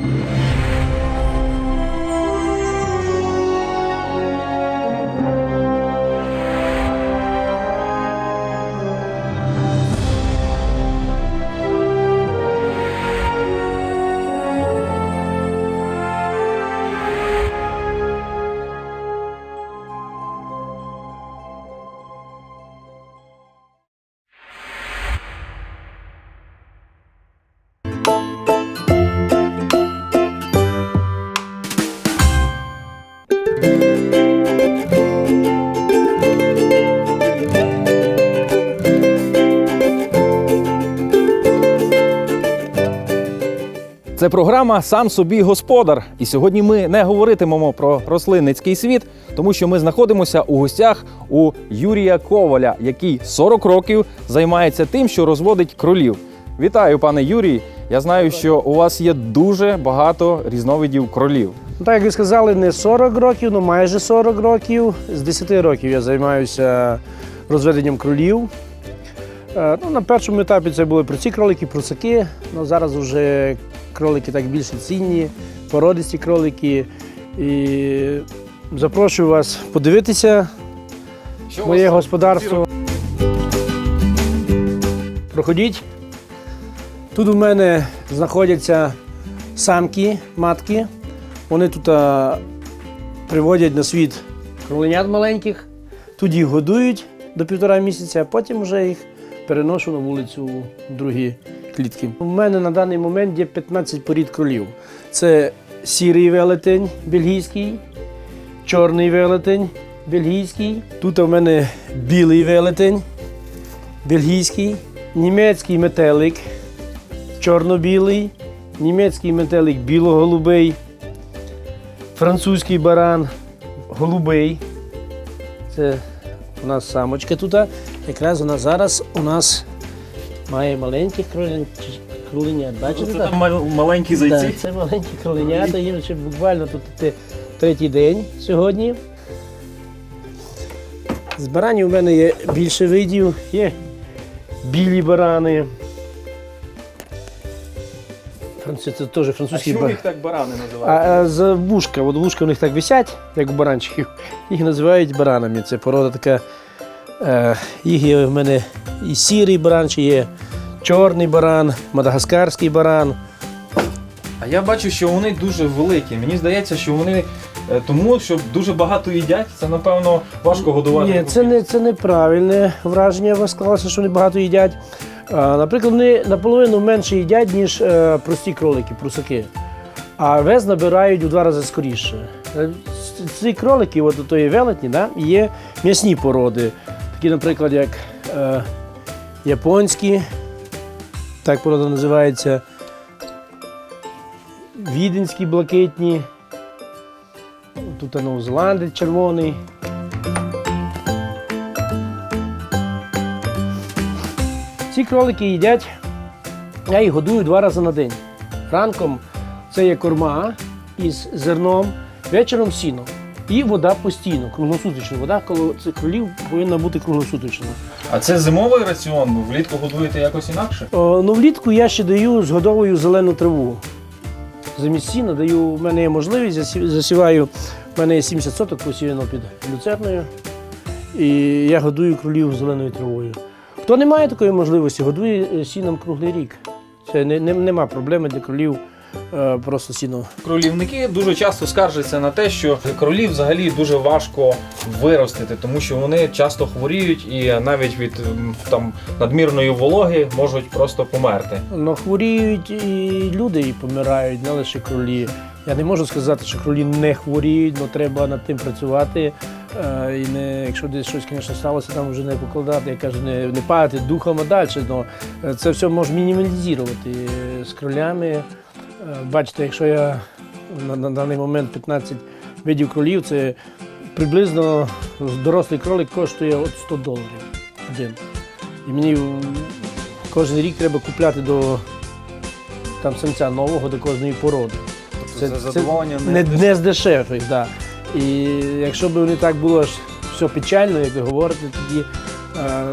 Це програма Сам собі господар. І сьогодні ми не говоритимемо про рослинницький світ, тому що ми знаходимося у гостях у Юрія Коваля, який 40 років займається тим, що розводить кролів. Вітаю, пане Юрій. Я знаю, що у вас є дуже багато різновидів кролів. Так як ви сказали, не 40 років, ну майже 40 років. З 10 років я займаюся розведенням кролів. Е, Ну, на першому етапі це були прості кролики, прусаки. Ну, зараз вже кролики так більше цінні, породисті кролики. І запрошую вас подивитися Що моє господарство. Проходіть. Тут у мене знаходяться самки, матки. Вони тут а, приводять на світ кроленят маленьких, тут їх годують до півтора місяця, а потім вже їх переношу на вулицю в другі клітки. У мене на даний момент є 15 порід кролів. Це сірий велетень бельгійський, чорний велетень бельгійський. Тут у мене білий велетень бельгійський, німецький метелик, чорно-білий, німецький метелик біло-голубий, французький баран голубий. Це у нас самочка тут. Якраз вона зараз у нас має маленьких кролен- кроленят. Бачите? так? маленькі Так, це маленькі кроленята, їм ще буквально тут третій день сьогодні. З баранів у мене є більше видів, є білі барани. Француз, це теж французький баран. так барани А, а з вушка, от вушка у них так висять, як у баранчиків, їх називають баранами. Це порода така. Е, їх є в мене і сірий баран, чи є чорний баран, мадагаскарський баран. А я бачу, що вони дуже великі. Мені здається, що вони е, тому, що дуже багато їдять, це напевно важко годувати. Ні, це не це неправильне враження. У вас склалося, що вони багато їдять. Наприклад, вони наполовину менше їдять, ніж е, прості кролики, прусаки. А вес набирають у два рази скоріше. Ці кролики, от тої велетні, да, є м'ясні породи. Такі, наприклад, як е, японські, так порода називається. Віденські блакитні. Тут новозеландець червоний. Ці кролики їдять, я їх годую два рази на день. Ранком це є корма із зерном, вечором сіно. І вода постійно, круглосуточна. Вода коло цих кролів повинна бути круглосуточна. А це зимовий раціон, влітку годуєте якось інакше? О, ну, влітку я ще даю згодовую зелену траву. Замість сіна даю, в мене є можливість, засіваю, в мене є 70 соток посіяно під люцерною. І я годую кролів зеленою травою. Хто не має такої можливості, годує е, сіном круглий рік. Це не, не, нема проблеми для кролів е, просто сіно. Кролівники дуже часто скаржаться на те, що кролів взагалі дуже важко виростити, тому що вони часто хворіють і навіть від там надмірної вологи можуть просто померти. Ну, хворіють і люди і помирають, не лише кролі. Я не можу сказати, що кролі не хворіють, але треба над тим працювати. Е, І не, якщо десь щось, звісно, сталося, там вже не покладати, я кажу, не, не падати духом, а далі. Но це все може мінімалізувати Е, з кролями. Бачите, якщо я на, на даний момент 15 видів кролів, це приблизно дорослий кролик коштує от 100 доларів один. І мені кожен рік треба купляти до там самця нового до кожної породи. Це- Це це задоволення Не, не з дешевих. Да. І якщо б не так було ж все печально, як ви говорите, тоді е,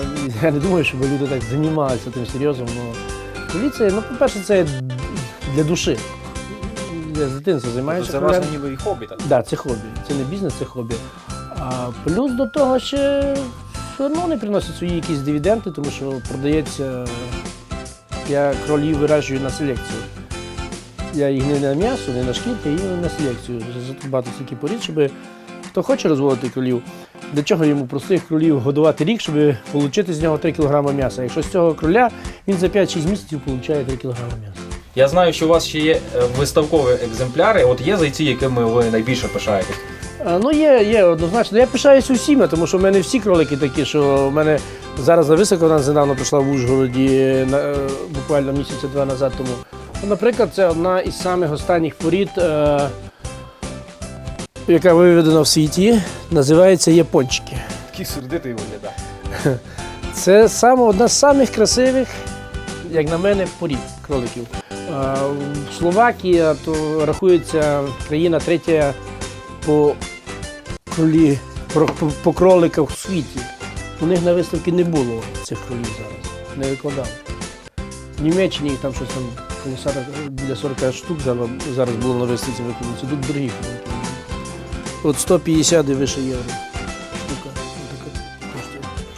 я не думаю, щоб люди так займалися тим серйозно. Поліція, ну, по-перше, це для душі. я з дитинства займаюся. Це ваше ніби і хобі, так? Да, це хобі. Це не бізнес, це хобі. А плюс до того ще все одно вони приносять свої якісь дивіденди, тому що продається. Я кролів виражую на селекцію. Я їх не на м'ясо, не на шкірки, а на селекцію. Багато стільки порід, щоб хто хоче розводити кролів, для чого йому простих кролів годувати рік, щоб отримати з нього 3 кг м'яса. Якщо з цього кроля він за 5-6 місяців отримує 3 кг м'яса. Я знаю, що у вас ще є е, виставкові екземпляри. От є зайці, якими ви найбільше пишаєтесь. Ну, є, є, однозначно. Я пишаюся усіма, тому що в мене всі кролики такі, що в мене зараз на високо вона недавно прийшла в Ужгороді, е, буквально місяця два назад тому. Наприклад, це одна із самих останніх порід, е, яка виведена в світі, називається япончики. Такий сердитий виглядає. Це саме одна з самих красивих, як на мене, порід кроликів. Словакія то рахується країна третя по кролі, по, кроликах в світі. У них на виставці не було цих кролів зараз, не викладали. В Німеччині там щось там коло 40, біля 40 штук зараз, було на виставці. Це тут дорогі кролики. От 150 і вище євро.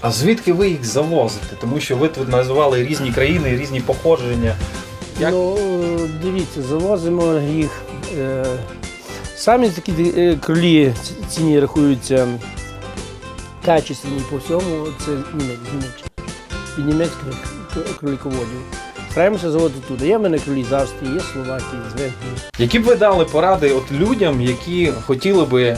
А звідки ви їх завозите? Тому що ви тут називали різні країни, різні походження. Як? Ну, дивіться, завозимо їх. е, Самі такі е, кролі ціні рахуються качественні по всьому, це німець, з німецьких к- кролиководів. Стараємося заводити туди. Є в мене кролі з Австрії, є Словакії, з Венгрії. Які б ви дали поради от людям, які хотіли би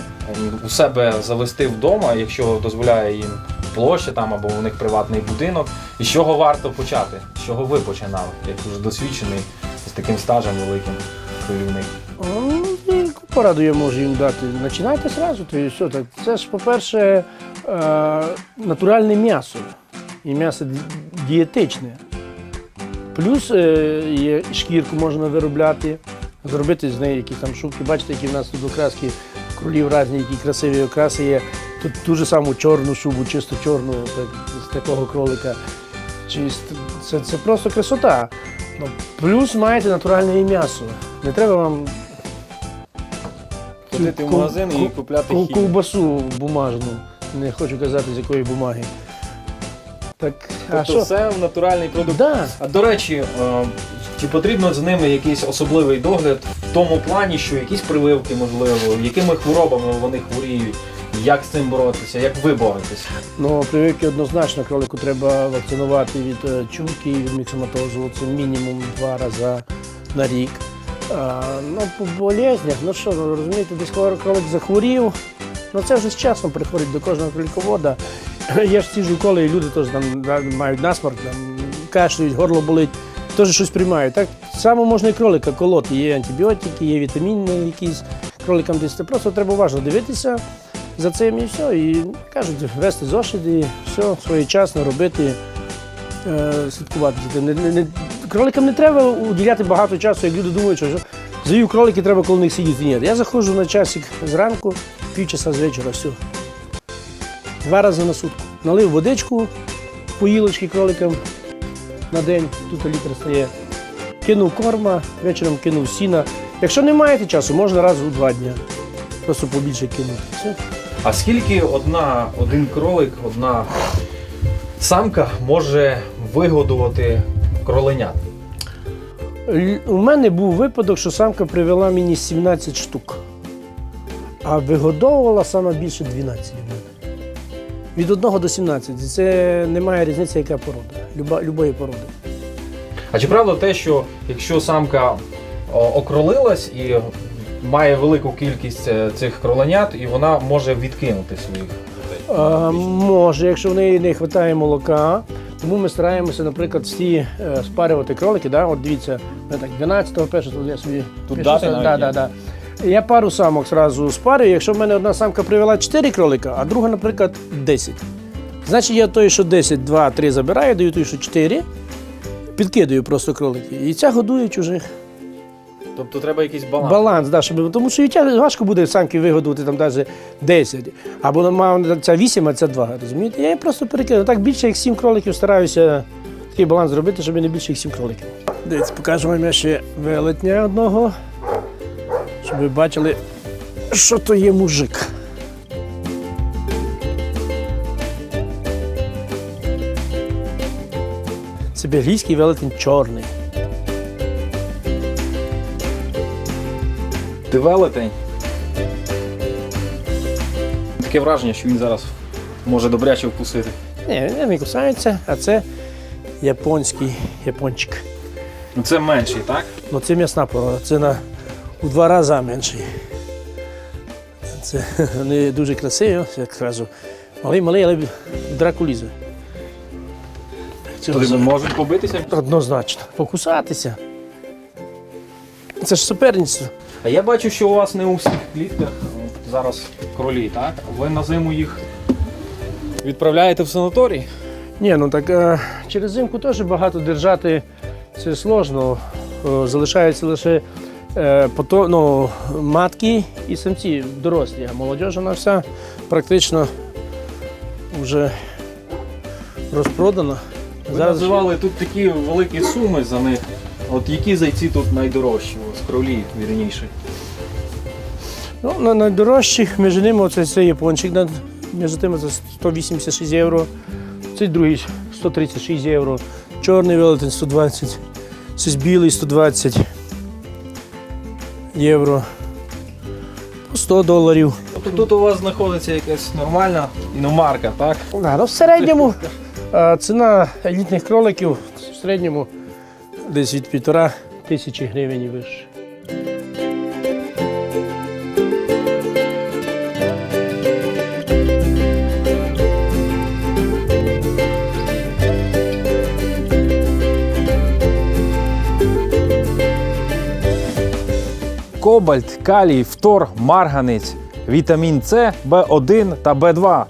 у себе завести вдома, якщо дозволяє їм площа там або у них приватний будинок, і з чого варто почати? З чого ви починали, як уже досвідчений з таким стажем великим кролівник? Ну, пораду я можу їм дати? Починайте одразу, то і все. Так. Це ж, по-перше, е, натуральне м'ясо. І м'ясо дієтичне. Плюс е, є шкірку можна виробляти, зробити з неї якісь там шубки. Бачите, які в нас тут окраски кролів різні, які красиві окраси є. Тут ту ж саму чорну шубу, чисто чорну, так, з такого кролика. Чисто, це, це просто красота. Ну, плюс маєте натуральне м'ясо. Не треба вам Ходити в магазин і ку- купляти хімію. ковбасу бумажну. Не хочу казати, з якої бумаги. Так, а Тобто що? все натуральний продукт. Да. А до речі, е, чи потрібно з ними якийсь особливий догляд в тому плані, що якісь прививки, можливо, якими хворобами вони хворіють, як з цим боротися, як ви боретесь? Ну, прививки однозначно кролику треба вакцинувати від е, чумки від міксоматозу. Це мінімум два рази на рік. А, ну, по болезнях, ну що, розумієте, десь кролик захворів. Ну це вже з часом приходить до кожного кроликовода. Я ж сіжу коли і люди теж там мають насморк, там, кашляють, горло болить, теж щось приймають. Так само можна і кролика колоти. Є антибіотики, є вітаміни якісь кроликам десь. Просто треба уважно дивитися за цим і все. І кажуть, вести зошит і все, своєчасно робити, е, слідкувати за тим. Не, не, кроликам не треба уділяти багато часу, як люди думають, що завів кролики, треба коло них сидіти. Ні, я заходжу на часик зранку, півчаса з вечора, все. Два рази на сутку. Налив водичку, поїлочки кроликам на день, тут літр стає. Кинув корма, вечором кинув сіна. Якщо не маєте часу, можна раз у два дні. Просто побільше кинути. Все. А скільки одна, один кролик, одна самка може вигодувати кроленят? У мене був випадок, що самка привела мені 17 штук, а вигодовувала саме більше 12 в мене. Від 1 до 17. Це немає різниці, яка порода. Люба, любої породи. А чи правда те, що якщо самка о, окролилась і має велику кількість е, цих кроленят, і вона може відкинути своїх дітей? А, може, якщо в неї не вистачає молока. Тому ми стараємося, наприклад, всі е, спарювати кролики. Да? От дивіться, так 12-го першого я собі Тут пишу, дати да, навіть да, є? да. Я пару самок зразу спарюю. Якщо в мене одна самка привела 4 кролика, а друга, наприклад, 10. Значить, я той, що 10, 2, 3 забираю, даю той, що 4, підкидаю просто кролики. І ця годує чужих. Тобто треба якийсь баланс. Баланс, да, щоб, тому що і важко буде самки вигодувати там навіть 10. Або мав ця 8, а ця 2. Розумієте? Я її просто перекину. Так більше як 7 кроликів стараюся такий баланс зробити, щоб не більше як 7 кроликів. Дивіться, покажу вам ще велетня одного. щоб ви бачили, що то є мужик. Це бельгійський велетень чорний. Ти велетень. Таке враження, що він зараз може добряче вкусити. Ні, він не кусається, а це японський япончик. Ну це менший, так? Ну це м'ясна порода, це на у два рази менший. Це вони дуже красиві, як кажу. Малий, малий, але в драку лізе. Вони можуть побитися. Однозначно. Покусатися. Це ж суперництво. А я бачу, що у вас не у всіх клітках зараз кролі, так? Ви на зиму їх відправляєте в санаторій? Ні, ну так е, через зимку теж багато держати це сложно. Е, залишаються лише е, пото, ну, матки і самці дорослі, а молодь вона вся практично вже розпродана. Ви називали тут такі великі суми за них. От які зайці тут найдорожчі? Кролі, вірніше. Ну, на найдорожчих між ними оце, це япончик, між тими це 186 євро, цей другий 136 євро, чорний велетень 120, цей білий 120 євро, по 100 доларів. Тобто тут у вас знаходиться якась нормальна іномарка, так? Да, ну, в середньому е, ціна елітних кроликів в середньому десь від півтора тисячі гривень і вище. Кобальт, калій, фтор, марганець, вітамін С, В1 та В2.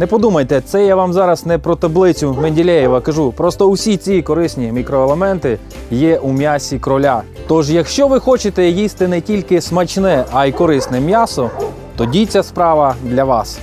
Не подумайте, це я вам зараз не про таблицю Менделєєва кажу. Просто усі ці корисні мікроелементи є у м'ясі кроля. Тож, якщо ви хочете їсти не тільки смачне, а й корисне м'ясо, тоді ця справа для вас.